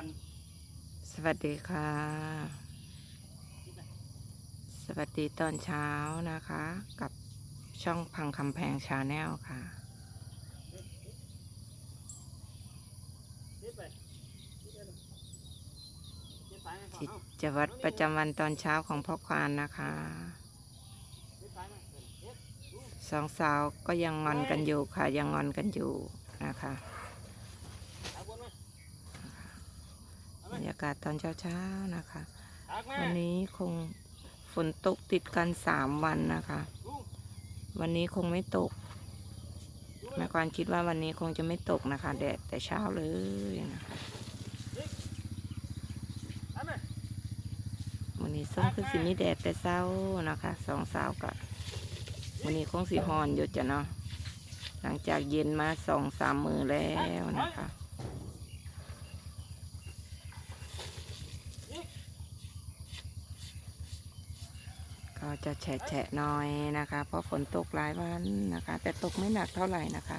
วัน สวัสดีค่ะ สวัสดีตอนเช้านะคะ กับช่องพังคำแพงชาแนลค่ะเด็ดไปเด็ดไปไหมก่อนกิจวัตรประจำวันตอนเช้าของพ่อควานนะคะ สองสาวก็ยังงอนกันอยู่ค่ะ ยังงอนกันอยู่นะคะ ตักบนไหม บ รยากาศตอนเช้าๆนะคะ วันนี้คงฝนตกติดกันสามวันนะคะ วันนี้คงไม่ตกแม่ควนคิดว่าวันนี้คงจะไม่ตกนะคะ แดดแต่เช้าเลยนะคะวันนี้ส้มคือสิมีแดดแต่เช้านะคะสองสาวกับวันนี้คงสีฮอนอยู่จ้ะเนาะหลังจากเย็นมาสองสามมือแล้วนะคะ ก็จะแฉะแฉะน่อยนะคะ เพราะฝนตกหลายวันนะคะ แต่ตกไม่หนักเท่าไหร่นะคะ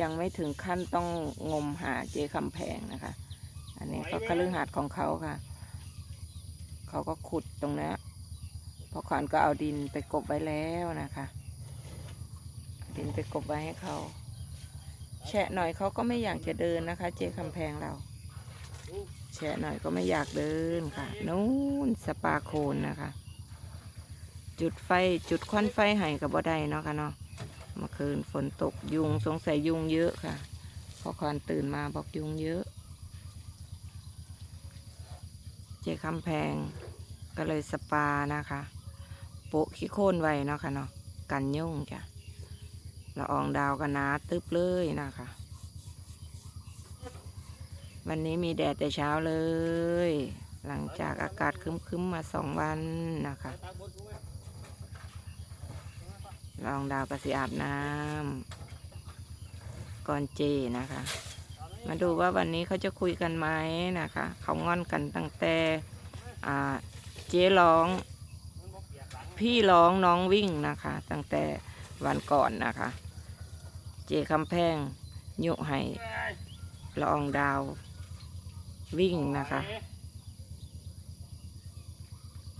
ยังไม่ถึงขั้นต้องงมหาเจคำแพงนะคะ อันนี้ก็คฤหาสน์ของเขาค่ะ เขาก็ขุดตรงนี้พอขวานก็เอาดินไปกบไว้แล้วนะคะ ดินไปกบไว้ให้เขาแฉะหน่อยเขาก็ไม่อยากจะเดินนะคะ เจคำแพงเราแฉะหน่อยก็ไม่อยากเดินค่ะ นู้นสปาโคนนะคะ จุดไฟจุดควันไฟให้กับบ่ได้เนาะค่ะเนาะเมื่อคืนฝนตกยุงสงสัยยุงเยอะค่ะ พอคอนตื่นมาบอกยุงเยอะ เจคำแพงก็เลยสปานะคะ โปะขี้โคนไว้เนาะค่ะเนาะกันยุ่งจ้ะละอองดาวกันนาตึบเลยนะคะ วันนี้มีแดดแต่เช้าเลย หลังจากอากาศคึ้มๆมาสองวันนะคะ ตักบนถูกไหมลองดาวกระสีอาบน้ำก่อนเจนะคะ มาดูว่าวันนี้เขาจะคุยกันไหมนะคะ เขางอนกันตั้งแต่เจ๊ร้อง พี่ร้องน้องวิ่งนะคะ ตั้งแต่วันก่อนนะคะ เจคำแพงยุให้เอ้ยละอองดาววิ่งนะคะ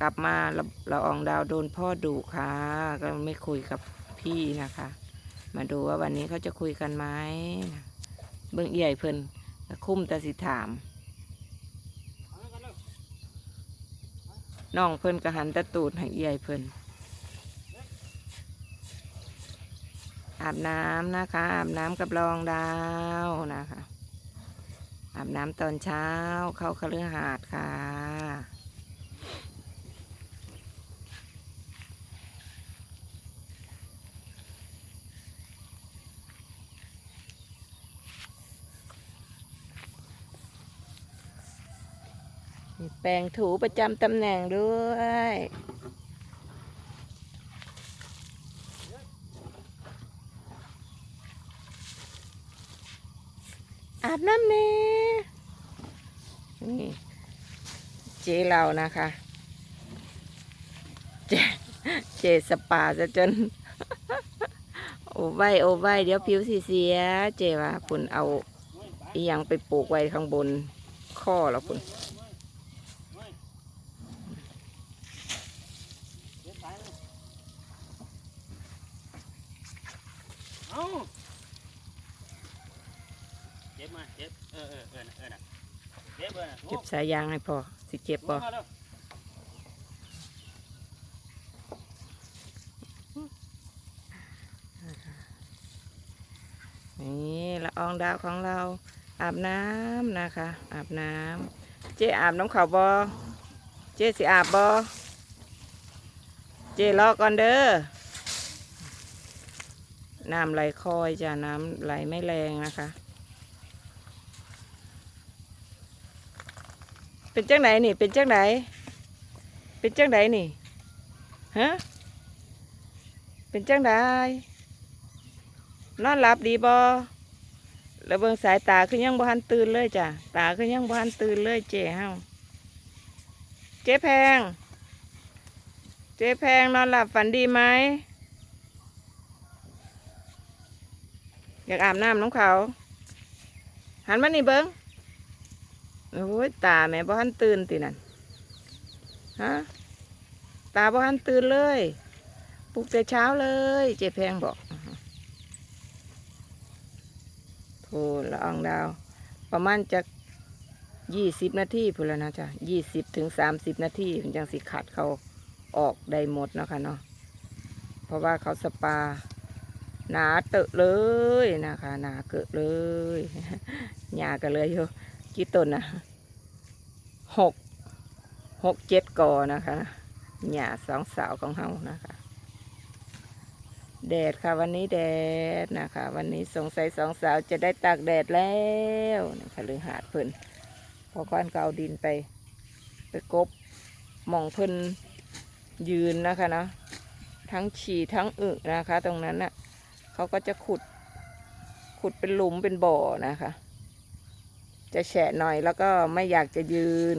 กลับมาละละอองดาวโดนพ่อดุค่ะ ก็ไม่คุยกับพี่นะคะ มาดูว่าวันนี้เขาจะคุยกันไหมเบิ่งเอี่ยเพิ่นคุ้มแต่สิถามน้องเพิ่นก็หันตะตูดให้เอี่ยเพิ่นอาบน้ำนะคะ อาบน้ำกับรองดาวนะคะ อาบน้ำตอนเช้าเข้าคฤหาสน์ค่ะ มีแปรงถูประจำตำแหน่งด้วยอาบน้ำเน่นี่เจเรานะคะ เจเจสปาซะจน โอไว้โอไว้เดี๋ยวผิวสีเสีย เจว่าคุณเอาอียังไปปลูกไว้ข้างบนข้อแล้วคุณ เว้ยเด็ดไปเลย เอาเจ็บมาเจ็บเออเออเออน่ะเออน่ะเจ็บเออน่ะเก็บสายยางให้พอสิเจ็บบ่มาเร็วนี่ละอองดาวของเราอาบน้ำนะคะ อาบน้ำเจ๊อาบน้ำขาวบอเจ๊สิอาบบอเจ๊รอก่อนเด้อ น้ำไหลคอยจะน้ำไหลไม่แรงนะคะ เป็นจังไหนนี่ เป็นจังไหนเป็นจังไหนนี่ฮะเป็นจังไหนนอนหลับดีบอแล้วเบิงสายตาคือยังบ่ทันตื่นเลยจ้ะตาคือยังบ่ทันตื่นเลยเจ๊เฮาเจ๊แพง เจ๊แพงนอนหลับฝันดีไหม อยากอาบน้ำน้องเขา หันมานี่เบิ้งโอ้ยตาแม่บ่ทันตื่นตินั่นฮะตาบ่ทันตื่นเลยปลุกแต่เช้าเลย เจ๊แพงบอกโทละอองดาว ประมาณจะยี่สิบนาทีพูนแล้วนะจ๊ะยี่สิบถึงสามสิบนาทีถึงจังสิขัดเขาออกได้หมดเนาะคะเนาะเพราะว่าเขาสปา หนาเตอะเลยนะคะ หนาเกอะเลยหญ้ากันเลยอยู่กี่ต้นนะหกหกเจ็ดกอนะคะหญ้าสองสาวของเฮานะคะ แดดค่ะวันนี้แดดนะคะ วันนี้สงสัยสองสาวจะได้ตากแดดแล้วนะคะหรือหาดเพิ่นพอก้อนก็เอาดินไป ไปกบหมองเพิ่นยืนนะคะเนาะทั้งฉี่ทั้งอึนะคะ ตรงนั้นน่ะ เขาก็จะขุด ขุดเป็นหลุมเป็นบ่อนะคะ จะแฉะหน่อยแล้วก็ไม่อยากจะยืน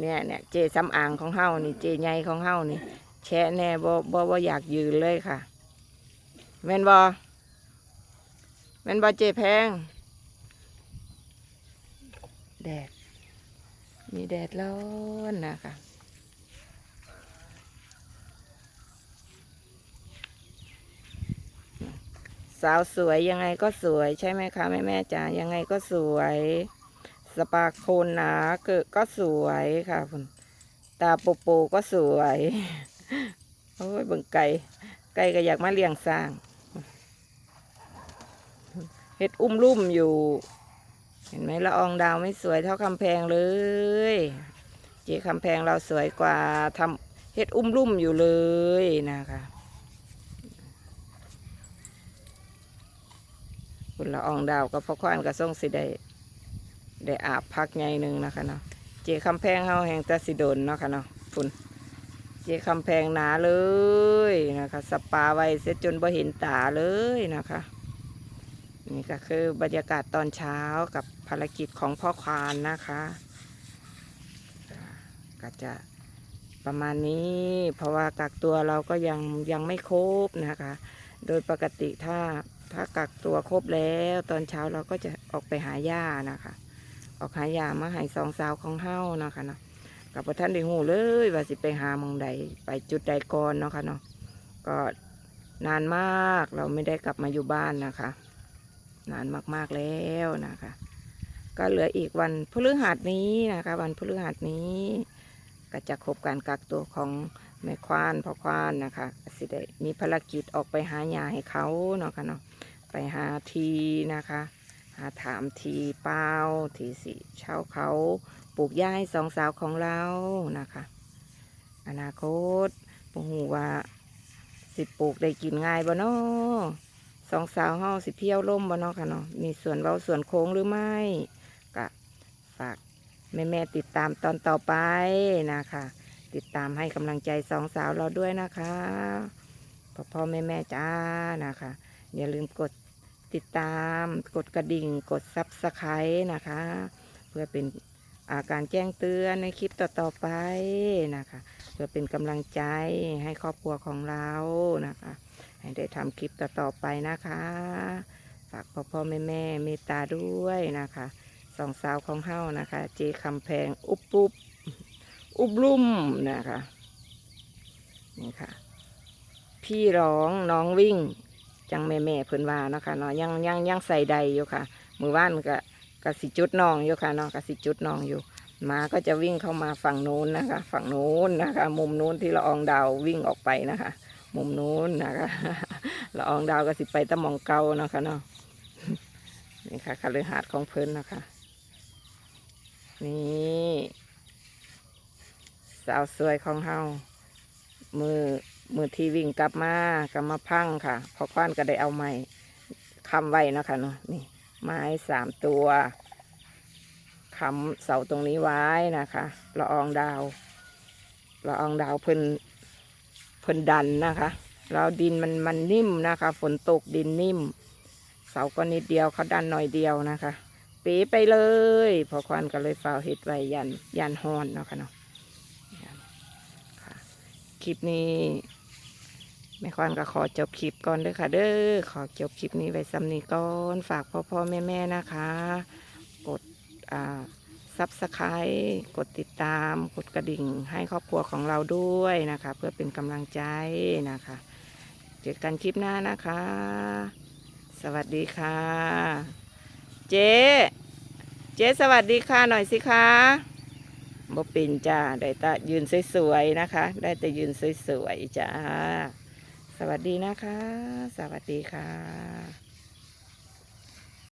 เนี่ยเนี่ยเจซ้ำอ่างของเฮานี่ เจใหญ่ของเฮานี่ แฉะแน่บ่บ่บ่อยากยืนเลยค่ะแมนบ่แมนบ่เจแพง แดด มีแดดร้อนนะคะ สาวสวยยังไงก็สวยใช่ไหมคะแม่แม่จ๋ายังไงก็สวย สปาโคนหนาเกิดก็สวยค่ะคุณตาโปโปก็สวยโอ้ยเบิ่งไก่ไก่ก็อยากมาเลี้ยงสร้างเห็ดอุ้มลุ่มอยู่ เห็นไหมละอองดาวไม่สวยเท่าคำแพงเลย เจ๊คำแพงเราสวยกว่าทำเห็ดอุ้มลุ่มอยู่เลยนะคะ คุณละอองดาวกับพ่อควานกับส่งสิได้ได้อาบพักไงหนึ่งนะคะเนาะเจคำแพงเฮาแห่งตาสิโดนเนาะค่ะเนาะคุณเจคำแพงหนาเลยนะคะสปาไว้เสียจนบ่เห็นตาเลยนะคะนี่ก็คือบรรยากาศตอนเช้ากับภารกิจของพ่อควานนะคะก็จะประมาณนี้ เพราะว่ากักตัวเราก็ยังยังไม่ครบนะคะ โดยปกติถ้า ถ้ากักตัวครบแล้วตอนเช้าเราก็จะออกไปหาหญ้านะคะ ออกหาหญ้ามาให้สองสาวของเฮานะคะเนาะกับท่านได้หูเลยว่าสิไปหามองใดไปจุดใดก่อนเนาะค่ะเนาะก็นานมากเราไม่ได้กลับมาอยู่บ้านนะคะ นานมากๆแล้วนะคะ ก็เหลืออีกวันพฤหัสนี้นะคะ วันพฤหัสนี้ก็จะครบการกักตัวของแม่ควานพ่อควานนะคะสิได้มีภารกิจออกไปหาหญ้าให้เขาเนาะค่ะเนาะ ไปหาทีนะคะ หาถามทีเป้าทีสิเช่าเขาปลูกหญ้าให้สองสาวของเรานะคะ อนาคตปูหูว่าสิปลูกได้กินง่ายบ่เนาะสองสาวเฮาสิเที่ยวล่มบ่เนาะค่ะเนาะมีส่วนเว้าส่วนโค้งหรือไม่ก็ฝากแม่แม่ติดตามตอนต่อไปนะคะ ติดตามให้กำลังใจสองสาวเราด้วยนะคะพ่อพ่อแม่แม่จ้านะคะ อย่าลืมกดติดตาม กดกระดิ่ง กดซับสไครต์นะคะ เพื่อเป็นอาการแจ้งเตือนในคลิปต่อๆไปนะคะ เพื่อเป็นกำลังใจให้ครอบครัวของเรานะคะ ให้ได้ทำคลิปต่อๆไปนะคะ ฝากพ่อพ่อแม่แม่เมตตาด้วยนะคะสองสาวของเฮานะคะ เจคำแพงอุบปุบอุบลุ่มนะคะนี่ค่ะ พี่ร้องน้องวิ่ง จังแม่แม่ๆเพิ่นว่าเนาะคะเนาะยังยังยังใส่ใดอยู่ค่ะ มือว่านก็กสิจุดนองอยู่ค่ะเนาะกสิจุดนองอยู่หมาก็จะวิ่งเข้ามาฝั่งนู้นนะคะ ฝั่งนู้นนะคะ มุมนู้นที่ละอองดาววิ่งออกไปนะคะ มุมนู้นนะคะละอองดาวก็สิไปตะหมองเก่าเนาะค่ะเนาะนี่ค่ะคฤหาสน์ของเพิ่นนะคะนี่สาวสวยของเฮามือ มือที่วิ่งกลับมากลับมาพังค่ะ พอคว้านก็ได้เอาไม้คำไว้นะคะเนาะนี่ ไม้สามตัวคำเสาตรงนี้ไว้นะคะละอองดาวละอองดาวเพิ่นเพิ่นดันนะคะเราดินมันมันนิ่มนะคะ ฝนตกดินนิ่ม เสาก็นิดเดียวเขาดันหน่อยเดียวนะคะปีไปเลย พอควันก็เลยฝ่าเห็ดไว้ยันยันฮอนเนาะค่ะเนาะคลิปนี้ แม่ควันก็ขอจบคลิปก่อนเด้อค่ะ เด้อขอจบคลิปนี้ไว้ซ้ำนี้ก่อนฝากพ่อพ่อแม่แม่นะคะ กดอ่า Subscribe กดติดตาม กดกระดิ่งให้ครอบครัวของเราด้วยนะคะ เพื่อเป็นกำลังใจนะคะ เจอกันคลิปหน้านะคะ สวัสดีค่ะ เจ๊เจ๊สวัสดีค่ะหน่อยสิคะบ่ปินจ้าได้แต่ยืนสวยๆนะคะ ได้แต่ยืนสวยๆจ้า สวัสดีนะคะ สวัสดีค่ะ